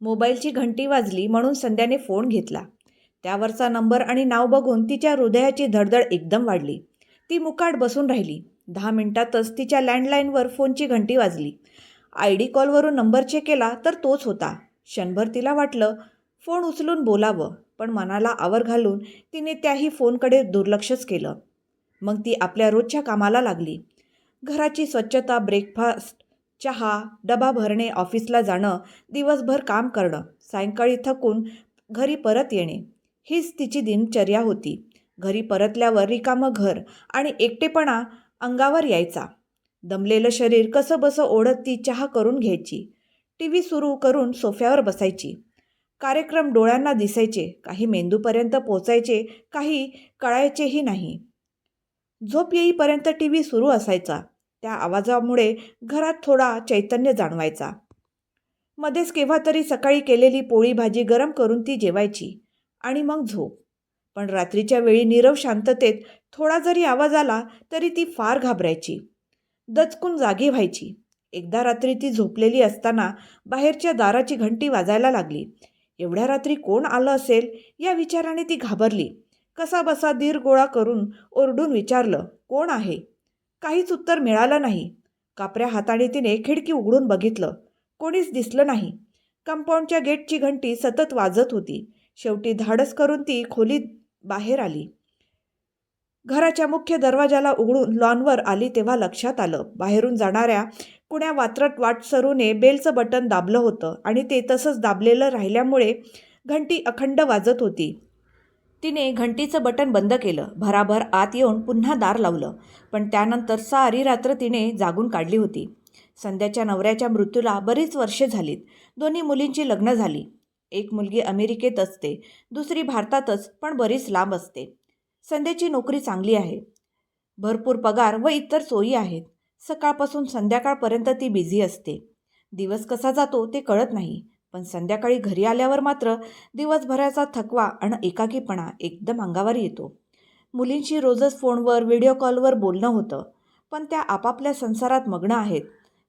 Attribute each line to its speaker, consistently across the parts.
Speaker 1: मोबाईलची घंटी वाजली म्हणून संध्याने फोन घेतला. त्यावरचा नंबर आणि नाव बघून तिच्या हृदयाची धडधड एकदम वाढली. ती मुकाट बसून राहिली. दहा मिनिटातच तिच्या लँडलाईनवर फोनची घंटी वाजली. आय डी कॉलवरून नंबर चेक केला तर तोच होता. क्षणभर तिला वाटलं फोन उचलून बोलावं पण मनाला आवर घालून तिने त्याही फोनकडे दुर्लक्षच केलं. मग ती आपल्या रोजच्या कामाला लागली. घराची स्वच्छता ब्रेकफास्ट चहा डबा भरणे ऑफिसला जाणं दिवसभर काम करणं सायंकाळी थकून घरी परत येणे हीच तिची दिनचर्या होती. घरी परतल्यावर रिकामं घर आणि एकटेपणा अंगावर यायचा. दमलेलं शरीर कसं बसं ओढत ती चहा करून घ्यायची. टी व्ही सुरू करून सोफ्यावर बसायची. कार्यक्रम डोळ्यांना दिसायचे काही मेंदूपर्यंत पोचायचे काही कळायचेही नाही. झोप येईपर्यंत टी व्ही सुरू असायचा. त्या आवाजामुळे घरात थोडा चैतन्य जाणवायचा. मध्येच केव्हा तरी सकाळी केलेली पोळी भाजी गरम करून ती जेवायची आणि मग झोप. पण रात्रीच्या वेळी नीरव शांततेत थोडा जरी आवाज आला तरी ती फार घाबरायची. दचकून जागी व्हायची. एकदा रात्री ती झोपलेली असताना बाहेरच्या दाराची घंटी वाजायला लागली. एवढ्या रात्री कोण आलं असेल या विचाराने ती घाबरली. कसा बसा धीर गोळा करून ओरडून विचारलं कोण आहे? काहीच उत्तर मिळालं नाही. कापऱ्या हाताने तिने खिडकी उघडून बघितलं. कोणीच दिसलं नाही. कंपाऊंडच्या गेटची घंटी सतत वाजत होती. शेवटी धाडस करून ती खोलीत बाहेर आली. घराच्या मुख्य दरवाजाला उघडून लॉनवर आली तेव्हा लक्षात आलं. बाहेरून जाणाऱ्या कुण्या वात्रट वाटसरूने बेलचं बटन दाबलं होतं आणि ते तसंच दाबलेलं राहिल्यामुळे घंटी अखंड वाजत होती. तिने घंटीचं बटन बंद केलं. भराभर आत येऊन पुन्हा दार लावलं. पण त्यानंतर सारी रात्र तिने जागून काढली होती. संध्याच्या नवऱ्याच्या मृत्यूला बरीच वर्षे झालीत. दोन्ही मुलींची लग्न झाली. एक मुलगी अमेरिकेत असते. दुसरी भारतातच पण बरीच लांब असते. संध्याची नोकरी चांगली आहे. भरपूर पगार व इतर सोयी आहेत. सकाळपासून संध्याकाळपर्यंत ती बिझी असते. दिवस कसा जातो ते कळत नाही. पण संध्याकाळी घरी आल्यावर मात्र दिवसभराचा थकवा आणि एकाकीपणा एकदम अंगावर येतो. मुलींशी रोजच फोनवर व्हिडिओ कॉलवर बोलणं होतं पण त्या आपापल्या संसारात मग्न आहेत.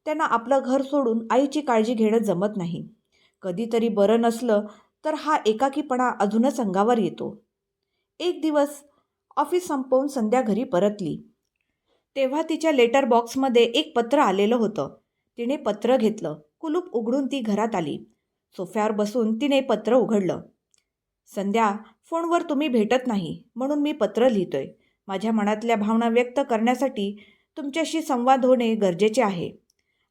Speaker 1: त्यांना आपलं घर सोडून आईची काळजी घेणं जमत नाही. कधीतरी बरं नसलं तर हा एकाकीपणा अजूनच अंगावर येतो. एक दिवस ऑफिस संपवून संध्या घरी परतली. तेव्हा तिच्या लेटर बॉक्समध्ये एक पत्र आलेलं होतं. तिने पत्र घेतलं. कुलूप उघडून ती घरात आली. सोफ्यावर बसून तिने पत्र उघडलं. संध्या फोनवर तुम्ही भेटत नाही म्हणून मी पत्र लिहितोय. माझ्या मनातल्या भावना व्यक्त करण्यासाठी तुमच्याशी संवाद होणे गरजेचे आहे.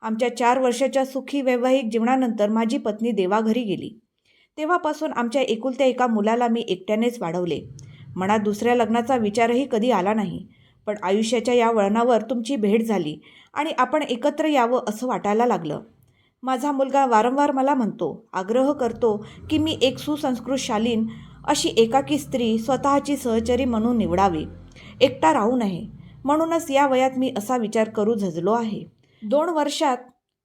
Speaker 1: आमच्या चार वर्षाच्या सुखी वैवाहिक जीवनानंतर माझी पत्नी देवाघरी गेली. तेव्हापासून आमच्या एकुलत्या एका मुलाला मी एकट्यानेच वाढवले. मनात दुसऱ्या लग्नाचा विचारही कधी आला नाही पण आयुष्याच्या या वळणावर तुमची भेट झाली आणि आपण एकत्र यावं असं वाटायला लागलं. माझा मुलगा वारंवार मला म्हणतो आग्रह करतो की मी एक सुसंस्कृत शालीन अशी एकाकी स्त्री स्वतःची सहचरी म्हणून निवडावी. एकटा राहू नये. म्हणूनच या वयात मी असा विचार करू झजलो आहे. दोन वर्षात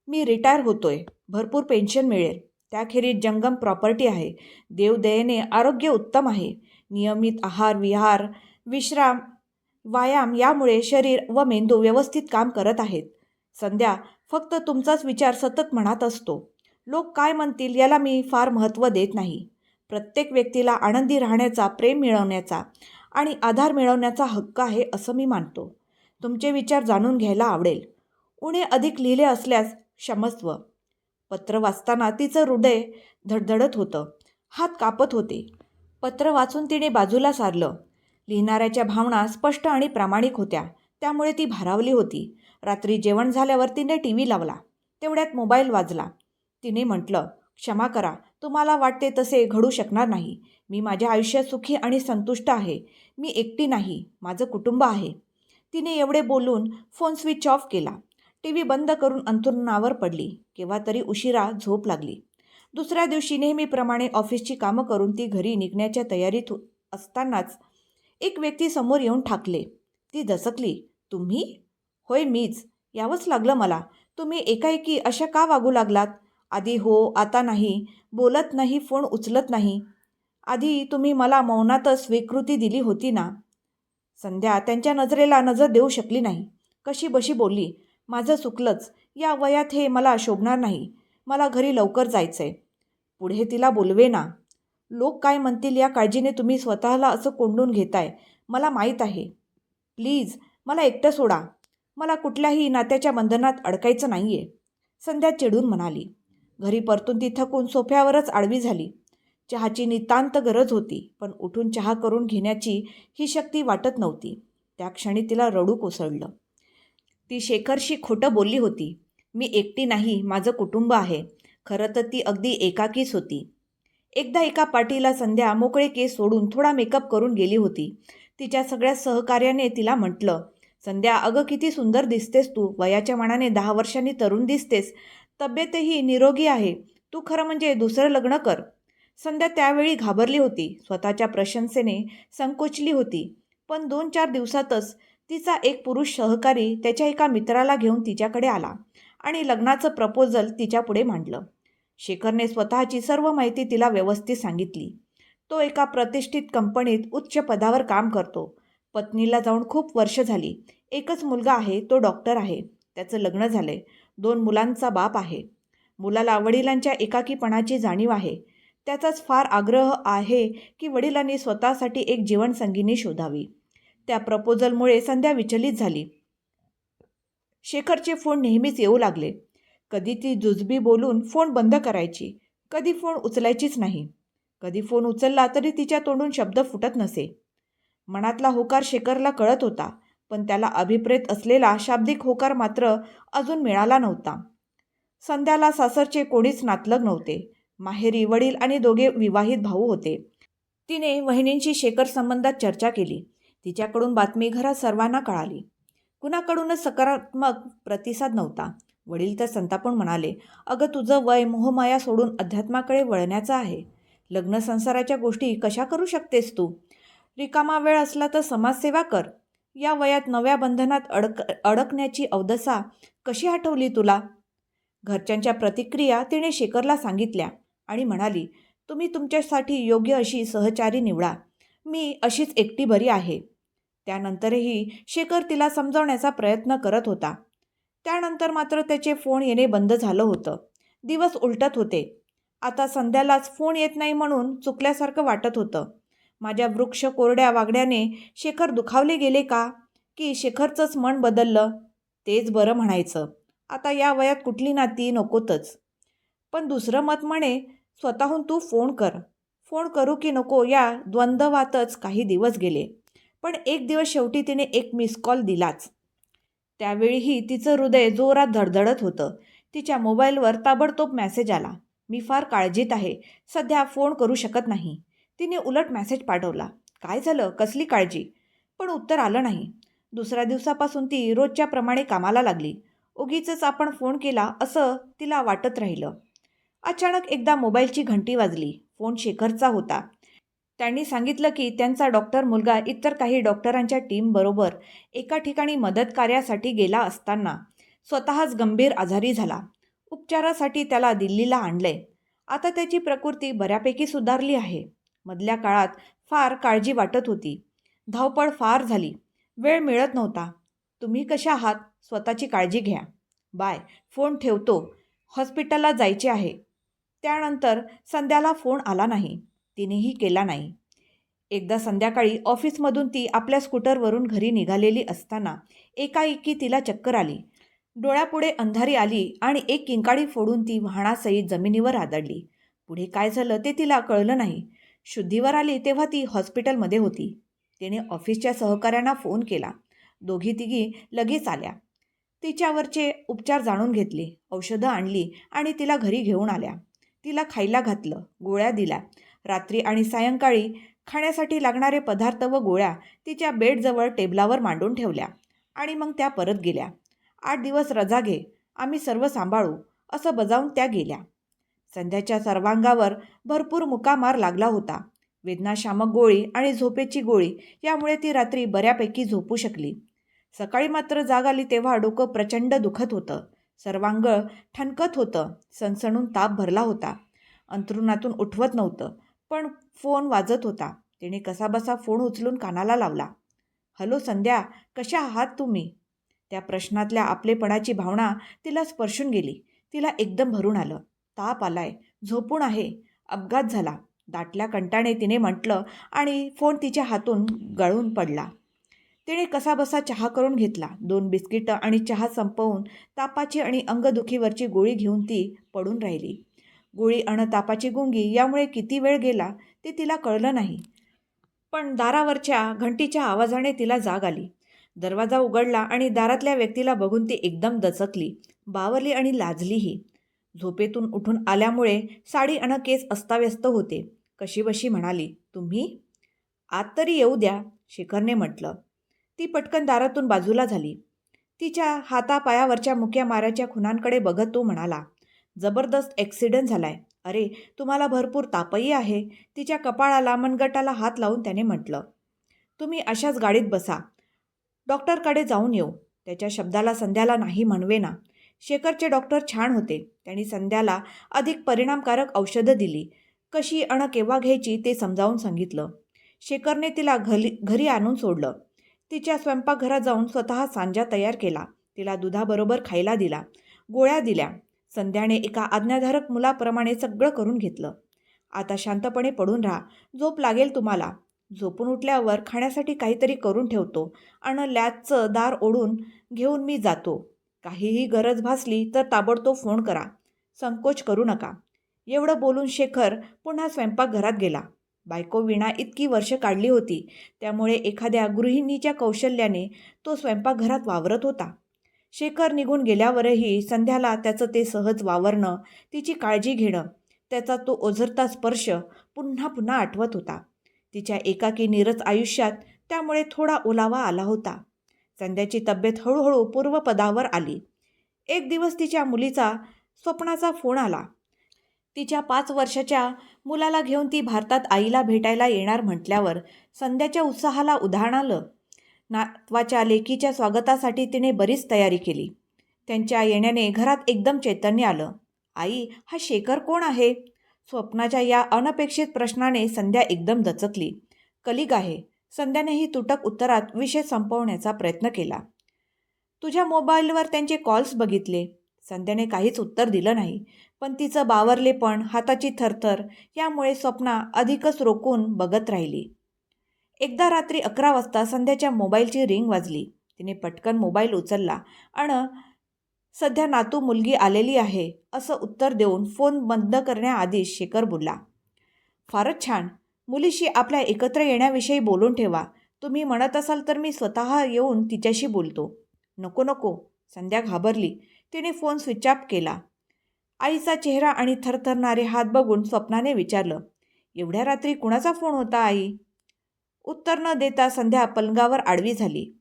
Speaker 1: मी रिटायर होतोय. भरपूर पेन्शन मिळेल. त्याखेरीज जंगम प्रॉपर्टी आहे. देवदयेने आरोग्य उत्तम आहे. नियमित आहार विहार विश्राम व्यायाम यामुळे शरीर व मेंदू व्यवस्थित काम करत आहेत. संध्या फक्त तुमचाच विचार सतत मनात असतो. लोक काय म्हणतील याला मी फार महत्त्व देत नाही. प्रत्येक व्यक्तीला आनंदी राहण्याचा प्रेम मिळवण्याचा आणि आधार मिळवण्याचा हक्क आहे असं मी मानतो. तुमचे विचार जाणून घ्यायला आवडेल. उणे अधिक लिहिले असल्यास क्षमस्व. पत्र वाचताना तिचं हृदय धडधडत होतं. हात कापत होते. पत्र वाचून तिने बाजूला सारलं. लिहिणाऱ्याच्या भावना स्पष्ट आणि प्रामाणिक होत्या. त्यामुळे ती भारावली होती. रात्री जेवण झाल्यावर तिने टी व्ही लावला. तेवढ्यात मोबाईल वाजला. तिने म्हटलं क्षमा करा. तुम्हाला वाटते तसे घडू शकणार नाही. मी माझ्या आयुष्यात सुखी आणि संतुष्ट आहे. मी एकटी नाही. माझं कुटुंब आहे. तिने एवढे बोलून फोन स्विच ऑफ केला. टी व्ही बंद करून अंथरुणावर पडली. केव्हा तरी उशिरा झोप लागली. दुसऱ्या दिवशी नेहमीप्रमाणे ऑफिसची कामं करून ती घरी निघण्याच्या तयारीत असतानाच एक व्यक्ती समोर येऊन ठाकले. ती दचकली. तुम्ही? होय मीच. यावंच लागलं मला. तुम्ही एकाएकी अशा का वागू लागलात? आधी हो आता नाही. बोलत नाही फोन उचलत नाही. आधी तुम्ही मला मौनातच स्वीकृती दिली होती ना? संध्या त्यांच्या नजरेला नजर देऊ शकली नाही. कशी बशी बोलली? माझं चुकलंच. या वयात हे मला शोभणार नाही. मला घरी लवकर जायचंय. पुढे तिला बोलवे ना? लोक काय म्हणतील या काळजीने तुम्ही स्वतःला असं कोंडून घेताय? मला माहीत आहे. प्लीज मला एकटं सोडा. मला कुठल्याही नात्याच्या बंधनात अडकायचं नाही आहे संध्या चिडून म्हणाली. घरी परतून ती थकून सोफ्यावरच आडवी झाली. चहाची नितांत गरज होती पण उठून चहा करून घेण्याची ही शक्ती वाटत नव्हती. त्या क्षणी तिला रडू कोसळलं. ती शेखरशी खोटं बोलली होती. मी एकटी नाही माझं कुटुंब आहे. खरं तर ती अगदी एकाकीच होती. एकदा एका पाटीला संध्या मोकळे केस सोडून थोडा मेकअप करून गेली होती. तिच्या सगळ्या सहकार्याने तिला म्हटलं संध्या अगं किती सुंदर दिसतेस तू. वयाच्या मानाने दहा वर्षांनी तरुण दिसतेस. तब्येतही निरोगी आहे. तू खरं म्हणजे दुसरं लग्न कर. संध्या त्यावेळी घाबरली होती. स्वतःच्या प्रशंसेने संकोचली होती. पण दोन चार दिवसातच तिचा एक पुरुष सहकारी त्याच्या एका मित्राला घेऊन तिच्याकडे आला आणि लग्नाचं प्रपोजल तिच्यापुढे मांडलं. शेखरने स्वतःची सर्व माहिती तिला व्यवस्थित सांगितली. तो एका प्रतिष्ठित कंपनीत उच्च पदावर काम करतो. पत्नीला जाऊन खूप वर्ष झाली. एकच मुलगा आहे तो डॉक्टर आहे. त्याचं लग्न झालं आहे दोन मुलांचा बाप आहे. मुलाला वडिलांच्या एकाकीपणाची जाणीव आहे. त्याचाच फार आग्रह आहे की वडिलांनी स्वतःसाठी एक जीवनसंगिनी शोधावी. त्या प्रपोजलमुळे संध्या विचलित झाली. शेखरचे फोन नेहमीच येऊ लागले. कधी ती जुजबी बोलून फोन बंद करायची कधी फोन उचलायचीच नाही. कधी फोन उचलला तरी तिच्या तोंडून शब्द फुटत नसे. मनातला होकार शेखरला कळत होता. पण त्याला अभिप्रेत असलेला शाब्दिक होकार मात्र अजून मिळाला नव्हता. संध्याला सासरचे कोणीच नातलग नव्हते. माहेरी वडील आणि दोघे विवाहित भाऊ होते. तिने वहिनींशी शेखर संबंधात चर्चा केली. तिच्याकडून बातमी घरात सर्वांना कळाली. कुणाकडूनच सकारात्मक प्रतिसाद नव्हता. वडील तर संतापून म्हणाले अगं तुझं वय मोहमाया सोडून अध्यात्माकडे वळण्याचं आहे. लग्न संसाराच्या गोष्टी कशा करू शकतेस तू? रिकामा वेळ असला तर समाजसेवा कर. या वयात नव्या बंधनात अडक अडकण्याची अवदसा कशी आठवली तुला? घरच्यांच्या प्रतिक्रिया तिने शेखरला सांगितल्या आणि म्हणाली तुम्ही तुमच्यासाठी योग्य अशी सहचारी निवडा. मी अशीच एकटी बरी आहे. त्यानंतरही शेखर तिला समजवण्याचा प्रयत्न करत होता. त्यानंतर मात्र त्याचे फोन येणे बंद झालं होतं. दिवस उलटत होते. आता संध्यालाच फोन येत नाही म्हणून चुकल्यासारखं वाटत होतं. माझ्या वृक्ष कोरड्या वागण्याने शेखर दुखावले गेले का? की शेखरचंच मन बदललं? तेच बरं म्हणायचं. आता या वयात कुठली नाती नकोतच. पण दुसरं मत म्हणे स्वतःहून तू फोन कर. फोन करू की नको या द्वंद्वातच काही दिवस गेले. पण एक दिवस शेवटी तिने एक मिस कॉल दिलाच. त्यावेळीही तिचं हृदय जोरात धडधडत होतं. तिच्या मोबाईलवर ताबडतोब मेसेज आला. मी फार काळजीत आहे. सध्या फोन करू शकत नाही. तिने उलट मॅसेज पाठवला. काय झालं? कसली काळजी? पण उत्तर आलं नाही. दुसऱ्या दिवसापासून ती रोजच्या प्रमाणे कामाला लागली. उगीच आपण फोन केला असं तिला वाटत राहिलं. अचानक एकदा मोबाईलची घंटी वाजली. फोन शेखरचा होता. त्यांनी सांगितलं की त्यांचा डॉक्टर मुलगा इतर काही डॉक्टरांच्या टीमबरोबर एका ठिकाणी मदत कार्यासाठी गेला असताना स्वतःच गंभीर आजारी झाला. उपचारासाठी त्याला दिल्लीला आणलंय. आता त्याची प्रकृती बऱ्यापैकी सुधारली आहे. मधल्या काळात फार काळजी वाटत होती. धावपळ फार झाली. वेळ मिळत नव्हता. तुम्ही कशा आहात? स्वतःची काळजी घ्या. बाय. फोन ठेवतो. हॉस्पिटलला जायचे आहे. त्यानंतर संध्याला फोन आला नाही. तिनेही केला नाही. एकदा संध्याकाळी ऑफिसमधून ती आपल्या स्कूटरवरून घरी निघालेली असताना एकाएकी तिला चक्कर आली. डोळ्यापुढे अंधारी आली आणि एक किंकाळी फोडून ती वाहनासहित जमिनीवर आदळली. पुढे काय झालं ते तिला कळलं नाही. शुद्धीवर आली तेव्हा ती हॉस्पिटलमध्ये होती. तिने ऑफिसच्या सहकाऱ्यांना फोन केला. दोघी तिघी लगेच आल्या. तिच्यावरचे उपचार जाणून घेतले. औषधं आणली आणि तिला घरी घेऊन आल्या. तिला खायला घातलं. गोळ्या दिल्या. रात्री आणि सायंकाळी खाण्यासाठी लागणारे पदार्थ व गोळ्या तिच्या बेडजवळ टेबलावर मांडून ठेवल्या आणि मग त्या परत गेल्या. आठ दिवस रजा घे. आम्ही सर्व सांभाळू. असं बजावून त्या गेल्या. संध्याच्या सर्वांगावर भरपूर मुकामार लागला होता. वेदनाशामक गोळी आणि झोपेची गोळी यामुळे ती रात्री बऱ्यापैकी झोपू शकली. सकाळी मात्र जाग आली तेव्हा डोकं प्रचंड दुखत होतं. सर्वांग ठणकत होतं. सणसणून ताप भरला होता. अंथरुणातून उठवत नव्हतं पण फोन वाजत होता. तिने कसाबसा फोन उचलून कानाला लावला. हॅलो संध्या कशा आहात तुम्ही? त्या प्रश्नातल्या आपलेपणाची भावना तिला स्पर्शून गेली. तिला एकदम भरून आलं. ताप आलाय झोपून आहे. अपघात झाला. दाटल्या कंटाने तिने म्हटलं आणि फोन तिच्या हातून गळून पडला. तिने कसाबसा चहा करून घेतला. दोन बिस्किटं आणि चहा संपवून तापाची आणि अंगदुखीवरची गोळी घेऊन ती पडून राहिली. गोळी अण तापाची गुंगी यामुळे किती वेळ गेला ते तिला कळलं नाही. पण दारावरच्या घंटीच्या आवाजाने तिला जाग आली. दरवाजा उघडला आणि दारातल्या व्यक्तीला बघून ती एकदम दचकली. बावरली आणि लाजलीही. झोपेतून उठून आल्यामुळे साडी अन केस अस्ताव्यस्त होते. कशीबशी म्हणाली तुम्ही? आत तरी येऊ द्या शेखरने म्हटलं. ती पटकन दारातून बाजूला झाली. तिच्या हातापायावरच्या मुक्या माऱ्याच्या खुनांकडे बघत तो म्हणाला जबरदस्त ॲक्सिडेंट झालाय. अरे तुम्हाला भरपूर तापही आहे. तिच्या कपाळाला मनगटाला हात लावून त्याने म्हटलं तुम्ही अशाच गाडीत बसा. डॉक्टरकडे जाऊन येऊ. त्याच्या शब्दाला संध्याला नाही म्हणवेना. शेखरचे डॉक्टर छान होते. त्यांनी संध्याला अधिक परिणामकारक औषधं दिली. कशी अण केव्हा घ्यायची ते समजावून सांगितलं. शेखरने तिला घरी घरी आणून सोडलं. तिच्या स्वयंपाकघरात जाऊन स्वतः सांजा तयार केला. तिला दुधाबरोबर खायला दिला. गोळ्या दिल्या. संध्याने एका आज्ञाधारक मुलाप्रमाणे सगळं करून घेतलं. आता शांतपणे पडून राहा. झोप लागेल तुम्हाला. झोपून उठल्यावर खाण्यासाठी काहीतरी करून ठेवतो. आणि लॅचचं दार ओढून घेऊन मी जातो. काहीही गरज भासली तर ताबडतोब फोन करा. संकोच करू नका. एवढं बोलून शेखर पुन्हा स्वयंपाकघरात गेला. बायको विणा इतकी वर्ष काढली होती. त्यामुळे एखाद्या गृहिणीच्या कौशल्याने तो स्वयंपाकघरात वावरत होता. शेखर निघून गेल्यावरही संध्याला त्याचं ते सहज वावरणं तिची काळजी घेणं त्याचा तो ओझरता स्पर्श पुन्हा पुन्हा आठवत होता. तिच्या एकाकी नीरज आयुष्यात त्यामुळे थोडा ओलावा आला होता. संध्याची तब्येत हळूहळू पूर्वपदावर आली. एक दिवस तिच्या मुलीचा स्वप्नाचा फोन आला. तिच्या पाच वर्षाच्या मुलाला घेऊन ती भारतात आईला भेटायला येणार म्हटल्यावर संध्याच्या उत्साहाला उधाण आलं. नातवाच्या लेकीच्या स्वागतासाठी तिने बरीच तयारी केली. त्यांच्या येण्याने घरात एकदम चैतन्य आलं. आई हा शेखर कोण आहे? स्वप्नाच्या या अनपेक्षित प्रश्नाने संध्या एकदम दचकली. कलिग आहे. संध्यानेही तुटक उत्तरात विषय संपवण्याचा प्रयत्न केला. तुझ्या मोबाईलवर त्यांचे कॉल्स बघितले. संध्याने काहीच उत्तर दिलं नाही पण तिचं बावरलेपण हाताची थरथर यामुळे स्वप्ना अधिकच रोखून बघत राहिली. एकदा रात्री अकरा वाजता संध्याच्या मोबाईलची रिंग वाजली. तिने पटकन मोबाईल उचलला. आणि सध्या नातू मुलगी आलेली आहे असं उत्तर देऊन फोन बंद करण्याआधी शेखर बोलला. फारच छान. मुलीशी आपल्या एकत्र येण्याविषयी बोलून ठेवा. तुम्ही म्हणत असाल तर मी स्वतः येऊन तिच्याशी बोलतो. नको नको. संध्या घाबरली. तिने फोन स्विच ऑफ केला. आईचा चेहरा आणि थरथरणारे हात बघून स्वप्नाने विचारलं एवढ्या रात्री कुणाचा फोन होता आई? उत्तर न देता संध्या पलंगावर आडवी झाली.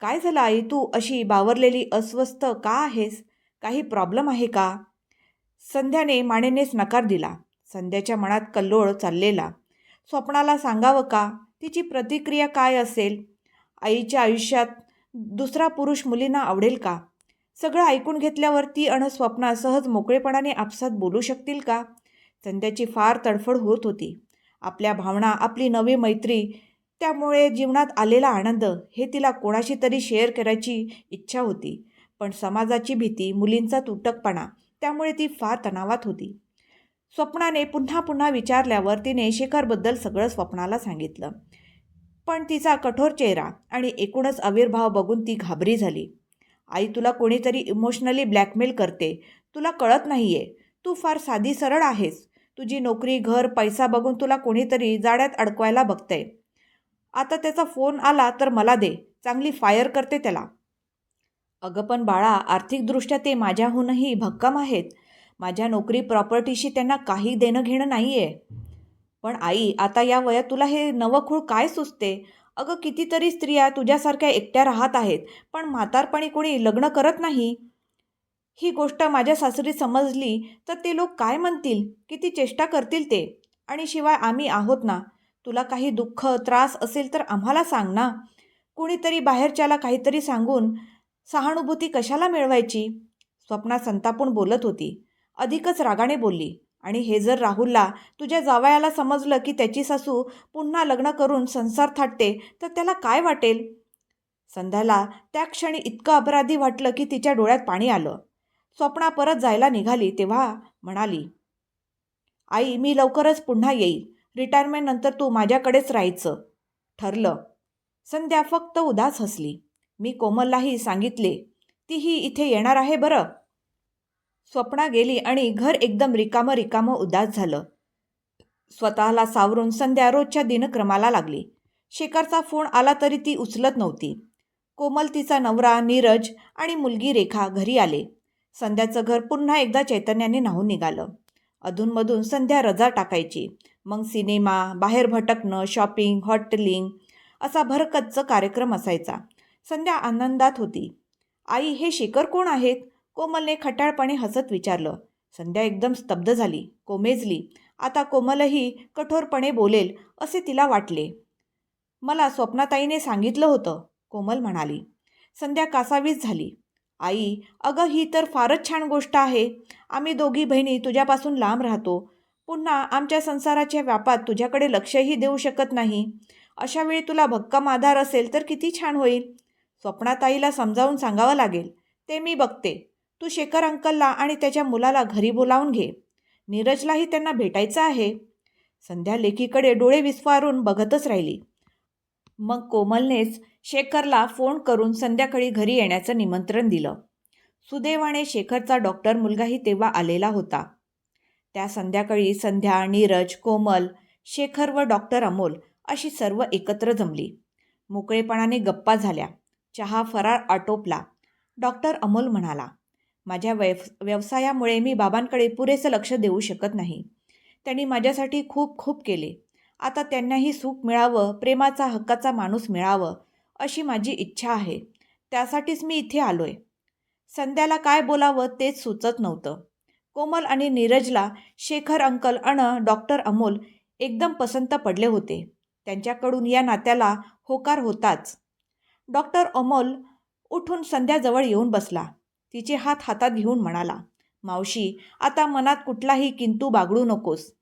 Speaker 1: काय झालं आई? तू अशी बावरलेली अस्वस्थ का आहेस? काही प्रॉब्लेम आहे का? संध्याने मानेनेच नकार दिला. संध्याच्या मनात कल्लोळ चाललेला. स्वप्नाला सांगावं का? तिची प्रतिक्रिया काय असेल? आईच्या आयुष्यात दुसरा पुरुष मुलींना आवडेल का? सगळं ऐकून घेतल्यावर ती अण स्वप्ना सहज मोकळेपणाने आपसात बोलू शकतील का? संध्याची फार तडफड होत होती. आपल्या भावना आपली नवी मैत्री त्यामुळे जीवनात आलेला आनंद हे तिला कोणाशी तरी शेअर करायची इच्छा होती. पण समाजाची भीती मुलींचा तुटकपणा त्यामुळे ती फार तणावात होती. स्वप्नाने पुन्हा पुन्हा विचारल्यावर तिने शेखरबद्दल सगळं स्वप्नाला सांगितलं. पण तिचा कठोर चेहरा आणि एकूणच आविर्भाव बघून ती घाबरी झाली. आई तुला कोणीतरी इमोशनली ब्लॅकमेल करते. तुला कळत नाही आहे तू फार साधी सरळ आहेस. तुझी नोकरी घर पैसा बघून तुला कोणीतरी जाड्यात अडकवायला बघतंय. आता त्याचा फोन आला तर मला दे. चांगली फायर करते त्याला. अगं पण बाळा आर्थिकदृष्ट्या ते माझ्याहूनही भक्कम आहेत. माझ्या नोकरी प्रॉपर्टीशी त्यांना काही देणं घेणं नाही आहे पण आई आता या वयात तुला हे नवखूळ काय सुचते? अगं कितीतरी स्त्रिया तुझ्यासारख्या एकट्या राहत आहेत पण म्हातारपणी कोणी लग्न करत नाही? ही गोष्ट माझ्या सासरी समजली तर ते लोक काय म्हणतील? किती चेष्टा करतील ते? आणि शिवाय आम्ही आहोत ना? तुला काही दुःख त्रास असेल तर आम्हाला सांग ना? कुणीतरी बाहेरच्याला काहीतरी सांगून सहानुभूती कशाला मिळवायची? स्वप्ना संतापून बोलत होती. अधिकच रागाने बोलली आणि हे जर राहुलला तुझ्या जावयाला समजलं की त्याची सासू पुन्हा लग्न करून संसार थाटते तर त्याला काय वाटेल? संध्याला त्या क्षणी इतकं अपराधी वाटलं की तिच्या डोळ्यात पाणी आलं. स्वप्ना परत जायला निघाली तेव्हा म्हणाली आई मी लवकरच पुन्हा येईल. रिटायरमेंटनंतर तू माझ्याकडेच राहायचं. ठरलं. संध्या फक्त उदास हसली. मी कोमललाही सांगितले तीही इथे येणार आहे बरं. स्वप्ना गेली आणि घर एकदम रिकामं रिकामं उदास झालं. स्वतःला सावरून संध्या रोजच्या दिनक्रमाला लागली. शेखरचा फोन आला तरी ती उचलत नव्हती. कोमल तिचा नवरा नीरज आणि मुलगी रेखा घरी आले. संध्याचं घर पुन्हा एकदा चैतन्याने न्हावून निघालं. अधूनमधून संध्या रजा टाकायची. मग सिनेमा बाहेर भटकणं शॉपिंग हॉटेलिंग असा भरकच्च कार्यक्रम असायचा. संध्या आनंदात होती. आई हे शेखर कोण आहेत? कोमलने खटाळपणे हसत विचारलं. संध्या एकदम स्तब्ध झाली कोमेजली. आता कोमलही कठोरपणे बोलेल असे तिला वाटले. मला स्वप्नाताईने सांगितलं होतं कोमल म्हणाली. संध्या कासावीस झाली. आई अगं ही तर फारच छान गोष्ट आहे. आम्ही दोघी बहिणी तुझ्यापासून लांब राहतो. पुन्हा आमच्या संसाराच्या व्यापात तुझ्याकडे लक्षही देऊ शकत नाही. अशा वेळी तुला भक्कम आधार असेल तर किती छान होईल. स्वप्नाताईला समजावून सांगावं लागेल. ते मी बघते. तू शेखर अंकलला आणि त्याच्या मुलाला घरी बोलावून घे. नीरजलाही त्यांना भेटायचं आहे. संध्या लेकीकडे डोळे विस्फारून बघतच राहिली. मग कोमलनेच शेखरला फोन करून संध्याकाळी घरी येण्याचं निमंत्रण दिलं. सुदैवाने शेखरचा डॉक्टर मुलगाही तेव्हा आलेला होता. त्या संध्याकाळी संध्या नीरज कोमल शेखर व डॉक्टर अमोल अशी सर्व एकत्र जमली. मोकळेपणाने गप्पा झाल्या. चहा फराळ आटोपला. डॉक्टर अमोल म्हणाला माझ्या व्यव व्यवसायामुळे मी बाबांकडे पुरेसं लक्ष देऊ शकत नाही. त्यांनी माझ्यासाठी खूप खूप केले. आता त्यांनाही सुख मिळावं प्रेमाचा हक्काचा माणूस मिळावं अशी माझी इच्छा आहे. त्यासाठीच मी इथे आलो आहे संध्याला काय बोलावं तेच सुचत नव्हतं. कोमल आणि नीरजला शेखर अंकल अण डॉक्टर अमोल एकदम पसंत पडले होते. त्यांच्याकडून या नात्याला होकार होताच. डॉक्टर अमोल उठून संध्याजवळ येऊन बसला. तिचे हात हातात घेऊन म्हणाला मावशी आता मनात कुठलाही किंतू बागडू नकोस.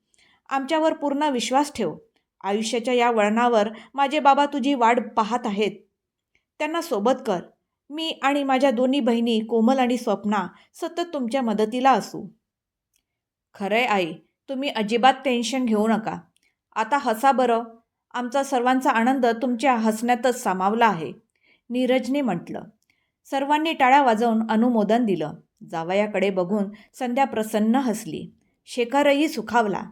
Speaker 1: आमच्यावर पूर्ण विश्वास ठेव. आयुष्याच्या या वळणावर माझे बाबा तुझी वाट पाहत आहेत. त्यांना सोबत कर. मी आणि माझ्या दोन्ही बहिणी कोमल आणि स्वप्ना सतत तुमच्या मदतीला असू. खरंय आई. तुम्ही अजिबात टेन्शन घेऊ नका. आता हसा बरं. आमचा सर्वांचा आनंद तुमच्या हसण्यातच सामावला आहे नीरजने म्हटलं. सर्वांनी टाळ्या वाजवून अनुमोदन दिलं. जावयाकडे बघून संध्या प्रसन्न हसली. शेखरही सुखावला.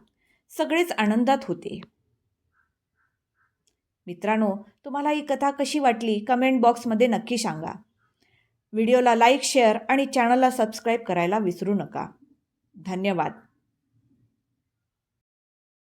Speaker 1: सगळेच आनंदात होते. मित्रांनो तुम्हाला ही कथा कशी वाटली? कमेंट बॉक्समध्ये नक्की सांगा. व्हिडिओला लाईक शेअर आणि चॅनलला सबस्क्राईब करायला विसरू नका. धन्यवाद.